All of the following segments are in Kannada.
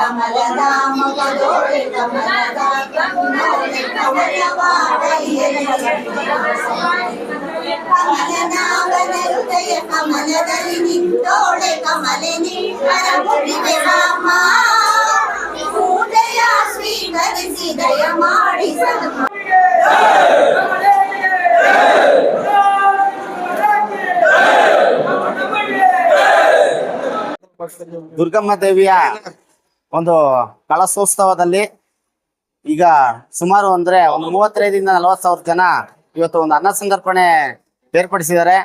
ಕಮಲದ ಮೊಗದೋಳೆ ಕಮಲದ ಕಣ್ಣೋಳೆ ಕಮಲನಾಭನ ಹೃದಯ ಕಮಲದಲ್ಲಿ ನಿಂತೋಳೆ ಕಮಲಿನಿ ಕರಗುಡಿದೆ ರಾಮ ಪೂಜೆಯ ಸ್ವೀಕರಿಸಿ ದಯ ಮಾಡಿ ಸನ್ಮಾನ ದುರ್ಗಮ್ಮ ದೇವಿಯ ಒಂದು ಕಳಸೋತ್ಸವದಲ್ಲಿ ಈಗ ಸುಮಾರು ಅಂದ್ರೆ ಒಂದು ಮೂವತ್ತೈದಿಂದ ನಲವತ್ತು ಸಾವಿರ ಜನ ಇವತ್ತು ಒಂದು ಅನ್ನ ಸಂದರ್ಪಣೆ ಏರ್ಪಡಿಸಿದ್ದಾರೆ.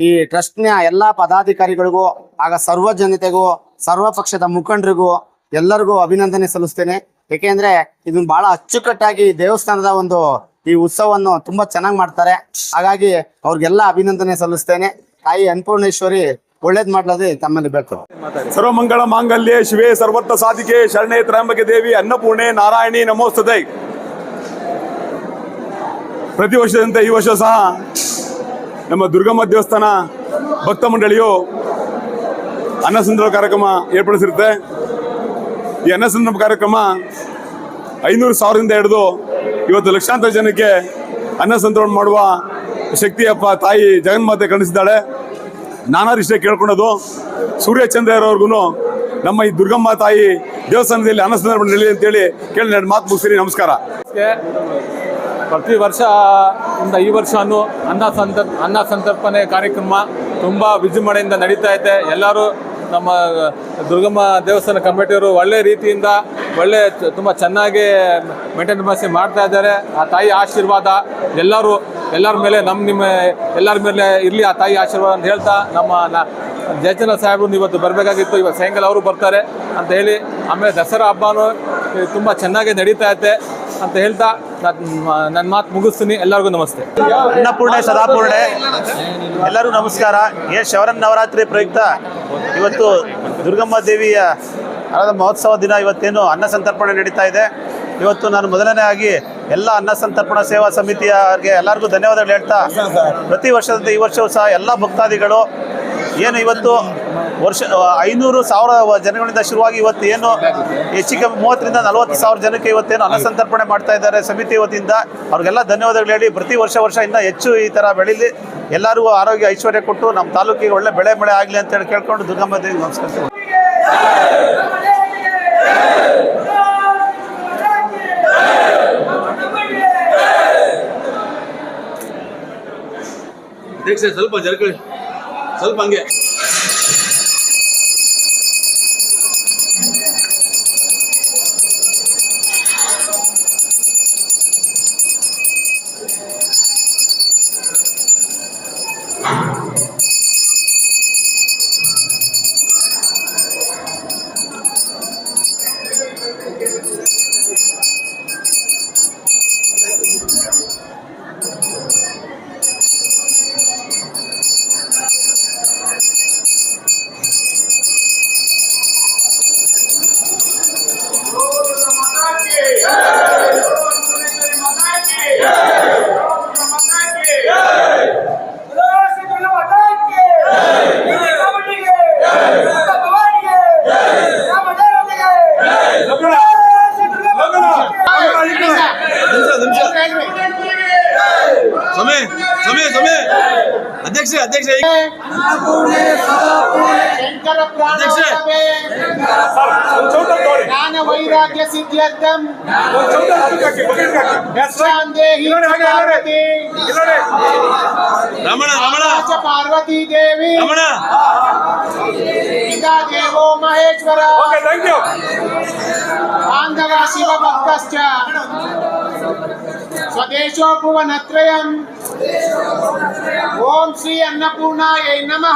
ಈ ಟ್ರಸ್ಟ್ನ ಎಲ್ಲಾ ಪದಾಧಿಕಾರಿಗಳಿಗೂ ಆಗ ಸರ್ವ ಜನತೆಗೂ ಸರ್ವ ಪಕ್ಷದ ಮುಖಂಡರಿಗೂ ಎಲ್ಲರಿಗೂ ಅಭಿನಂದನೆ ಸಲ್ಲಿಸ್ತೇನೆ. ಏಕೆಂದ್ರೆ ಇದನ್ನ ಬಹಳ ಅಚ್ಚುಕಟ್ಟಾಗಿ ದೇವಸ್ಥಾನದ ಒಂದು ಈ ಉತ್ಸವವನ್ನು ತುಂಬಾ ಚೆನ್ನಾಗಿ ಮಾಡ್ತಾರೆ. ಹಾಗಾಗಿ ಅವ್ರಿಗೆಲ್ಲ ಅಭಿನಂದನೆ ಸಲ್ಲಿಸ್ತೇನೆ. ತಾಯಿ ಅನ್ನಪೂರ್ಣೇಶ್ವರಿ ಒಳ್ಳೇದ್ ಮಾಡ್ಲದೆ ತಮ್ಮಲ್ಲಿ ಬೇಕು ಸರ್ವಮಂಗಳ ಮಾಂಗಲ್ಯ, ಶಿವೇ ಸರ್ವತ್ರ ಸಾಧಿಕೆ, ಶರಣೆ ತ್ರಯಂಬಕೆ ದೇವಿ, ಅನ್ನಪೂರ್ಣೆ ನಾರಾಯಣಿ ನಮೋಸ್ತದೆ ಪ್ರತಿ ವರ್ಷದಂತೆ ಈ ವರ್ಷ ಸಹ ನಮ್ಮ ದುರ್ಗಮ್ಮ ದೇವಸ್ಥಾನ ಭಕ್ತ ಮಂಡಳಿಯು ಅನ್ನಸಂದ್ರ ಕಾರ್ಯಕ್ರಮ ಏರ್ಪಡಿಸಿರುತ್ತೆ. ಈ ಅನ್ನಸಂದ್ರ ಕಾರ್ಯಕ್ರಮ ಐನೂರು ಸಾವಿರದಿಂದ ಹಿಡಿದು ಇವತ್ತು ಲಕ್ಷಾಂತರ ಜನಕ್ಕೆ ಅನ್ನ ಮಾಡುವ ಶಕ್ತಿಯಪ್ಪ ತಾಯಿ ಜಗನ್ಮಾತೆ ಕಣಿಸಿದ್ದಾಳೆ ನಾನಾರಿಷ್ಟೇ ಕೇಳ್ಕೊಳೋದು. ಸೂರ್ಯ ಚಂದ್ರರವ್ರಿಗೂ ನಮ್ಮ ಈ ದುರ್ಗಮ್ಮ ತಾಯಿ ದೇವಸ್ಥಾನದಲ್ಲಿ ಅನ್ನ ಸಂದರ್ಭ ಅಂತ ಅಂತೇಳಿ ಕೇಳಿ ನಾನು ಮಾತು ಮುಗಿಸ್ತೀನಿ, ನಮಸ್ಕಾರ. ಪ್ರತಿ ವರ್ಷ ಇಂದ ಈ ವರ್ಷನೂ ಅನ್ನ ಸಂತರ್ ಅನ್ನ ಸಂತರ್ಪಣೆ ಕಾರ್ಯಕ್ರಮ ತುಂಬ ವಿಜೃಂಭಣೆಯಿಂದ ನಡೀತಾ ಇದೆ. ಎಲ್ಲರೂ ನಮ್ಮ ದುರ್ಗಮ್ಮ ದೇವಸ್ಥಾನ ಕಮಿಟಿಯವರು ಒಳ್ಳೆ ರೀತಿಯಿಂದ ಒಳ್ಳೆ ತುಂಬ ಚೆನ್ನಾಗಿ ಮೇಂಟೈನ್ ಮಾಡ್ತಾ ಇದ್ದಾರೆ. ಆ ತಾಯಿ ಆಶೀರ್ವಾದ ಎಲ್ಲರೂ, ಎಲ್ಲರ ಮೇಲೆ ನಮ್ಮ ನಿಮ್ಮ, ಎಲ್ಲರ ಮೇಲೆ ಇರಲಿ ಆ ತಾಯಿ ಆಶೀರ್ವಾದ ಅಂತ ಹೇಳ್ತಾ ನಮ್ಮ ಜಯಚಂದ್ರ ಸಾಹೇಬರು ಇವತ್ತು ಬರಬೇಕಾಗಿತ್ತು. ಇವತ್ತು ಸಾಯಂಕಾಲ ಅವರು ಬರ್ತಾರೆ ಅಂತ ಹೇಳಿ, ಆಮೇಲೆ ದಸರಾ ಹಬ್ಬನೂ ತುಂಬ ಚೆನ್ನಾಗಿ ನಡೀತಾ ಇದೆ ಅಂತ ಹೇಳ್ತಾ ನನ್ನ ಮಾತು ಮುಗಿಸ್ತೀನಿ. ಎಲ್ಲರಿಗೂ ನಮಸ್ತೆ. ಅನ್ನಪೂರ್ಣೆ, ಸದಾಪೂರ್ಣೆ. ಎಲ್ಲರಿಗೂ ನಮಸ್ಕಾರ. ಏ ಶವರನ್ ನವರಾತ್ರಿ ಪ್ರಯುಕ್ತ. ಇವತ್ತು ದುರ್ಗಮ್ಮ ದೇವಿಯ ಹರದ ಮಹೋತ್ಸವ ದಿನ ಇವತ್ತೇನು ಅನ್ನ ಸಂತರ್ಪಣೆ ನಡೀತಾ ಇದೆ. ಇವತ್ತು ನಾನು ಮೊದಲನೇ ಆಗಿ ಎಲ್ಲ ಅನ್ನ ಸಂತರ್ಪಣಾ ಸೇವಾ ಸಮಿತಿಯವರಿಗೆ ಎಲ್ಲರಿಗೂ ಧನ್ಯವಾದಗಳು ಹೇಳ್ತಾ ಪ್ರತಿ ವರ್ಷದಂತೆ ಈ ವರ್ಷವೂ ಸಹ ಎಲ್ಲ ಭಕ್ತಾದಿಗಳು ಏನು ಇವತ್ತು ವರ್ಷ, ಐನೂರು ಸಾವಿರ ಜನಗಳಿಂದ ಶುರುವಾಗಿ ಇವತ್ತು ಏನು ಹೆಚ್ಚು ಕಮ್ಮಿ ಮೂವತ್ತರಿಂದ ನಲವತ್ತು ಸಾವಿರ ಜನಕ್ಕೆ ಇವತ್ತೇನು ಅನ್ನ ಸಂತರ್ಪಣೆ ಮಾಡ್ತಾ ಇದ್ದಾರೆ ಸಮಿತಿ ವತಿಯಿಂದ. ಅವ್ರಿಗೆಲ್ಲ ಧನ್ಯವಾದಗಳು ಹೇಳಿ ಪ್ರತಿ ವರ್ಷ ವರ್ಷ ಇನ್ನೂ ಹೆಚ್ಚು ಈ ಥರ ಬೆಳೀಲಿ. ಎಲ್ಲರಿಗೂ ಆರೋಗ್ಯ ಐಶ್ವರ್ಯ ಕೊಟ್ಟು ನಮ್ಮ ತಾಲೂಕಿಗೆ ಒಳ್ಳೆ ಬೆಳೆ ಬೆಳೆ ಆಗಲಿ ಅಂತೇಳಿ ಕೇಳ್ಕೊಂಡು ದುರ್ಗಮ್ಮ ದೇವಿ ನಮಸ್ಕಾರ. ಅಧ್ಯಕ್ಷ ಸ್ವಲ್ಪ ಜರ್ಕಳಿ ಸ್ವಲ್ಪ ಹಂಗೆ ಸಮಯ ಸಮಯ ಸಮಯ ಅಧ್ಯಕ್ಷ ಅಧ್ಯಕ್ಷ ಅಧ್ಯಕ್ಷ ಜ್ಞಾನ ವೈರಾಗ್ಯ ಸಿದ್ಧ್ಯರ್ಥಂ ಯಕ್ಷಾಂದೇಹಿ ಪಾರ್ವತಿ ರಮಣ ರಮಣ ಚ ಪಾರ್ವತಿ ದೇವಿ ರಮಣ ಪಿತಾ ದೇವೋ ಮಹೇಶ್ವರ ಥ್ಯಾಂಕ್ ಯು దేశోపవనత్రయం ఓం శ్రీ అన్నపూర్ణాయ నమ.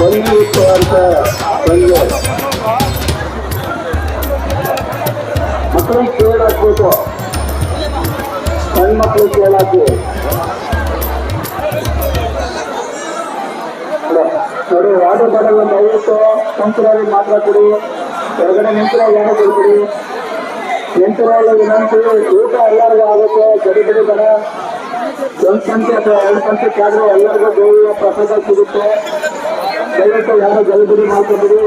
ಬನ್ನಿ ಇತ್ತು ಅಂತ ಬಂದಿದೆ ಮಕ್ಕಳಿಗೆ ಕೇಳಾಕ್ಬೇಕು. ಮಕ್ಕಳು ಕೇಳಾಕಿ ನೋಡಿ ವಾಟರ್ ಬಾಟಲ್ ಐವತ್ತು ಸಂಸರಾಗಿ ಮಾತ್ರ ಕೊಡಿ. ಹೊರಗಡೆ ನಿಂತಿರೋ ಯಾರು ಕೊಡ್ತೀರಿ ನಿಂತಿರೋ ವಿನಂತಿ ಊಟ ಆಗುತ್ತೆ, ಗಡಿ ಗಡಿ ಬರ ಒಂದು ಸಂಖ್ಯೆ ಅಥವಾ ಎರಡು ಸಂಖ್ಯೆ ಕಾದ್ರೆ ಎಲ್ಲರಿಗೂ ದೇವಿಯ ಪ್ರಸಾದ ಸಿಗುತ್ತೆ. ದಯವಿಟ್ಟು ಯಾರು ಗಡಿಬಿಡಿ ಮಾಡ್ಕೊಬಿಡಿ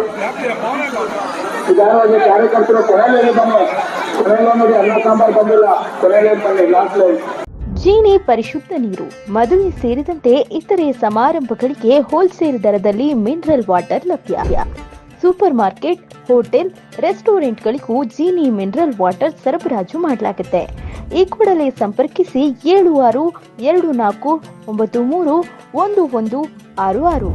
ಇದಾಗಿ ಕಾರ್ಯಕರ್ತರು ಕೊನೆಯಲ್ಲಿ ಬನ್ನಿ. ಕೊನೆಯಲ್ಲಿ ಅನ್ನ ಸಾಂಬಾರ್ ಬಂದಿಲ್ಲ. ಕೊನೆಯಲ್ಲಿ ಬನ್ನಿ ಲಾಸ್ಟ್ ಲೈನ್ ಜೀನಿ ಪರಿಶುದ್ಧ ನೀರು, ಮದುವೆ ಸೇರಿದಂತೆ ಇತರೆ ಸಮಾರಂಭಗಳಿಗೆ ಹೋಲ್ಸೇಲ್ ದರದಲ್ಲಿ ಮಿನರಲ್ ವಾಟರ್ ಲಭ್ಯ. ಸೂಪರ್ ಮಾರ್ಕೆಟ್, ಹೋಟೆಲ್, ರೆಸ್ಟೋರೆಂಟ್ಗಳಿಗೂ ಜೀನಿ ಮಿನರಲ್ ವಾಟರ್ ಸರಬರಾಜು ಮಾಡಲಾಗುತ್ತೆ. ಈ ಕೂಡಲೇ ಸಂಪರ್ಕಿಸಿ ಏಳು ಆರು ಎರಡು ನಾಲ್ಕು ಒಂಬತ್ತು ಮೂರು ಒಂದು ಒಂದು ಆರು ಆರು.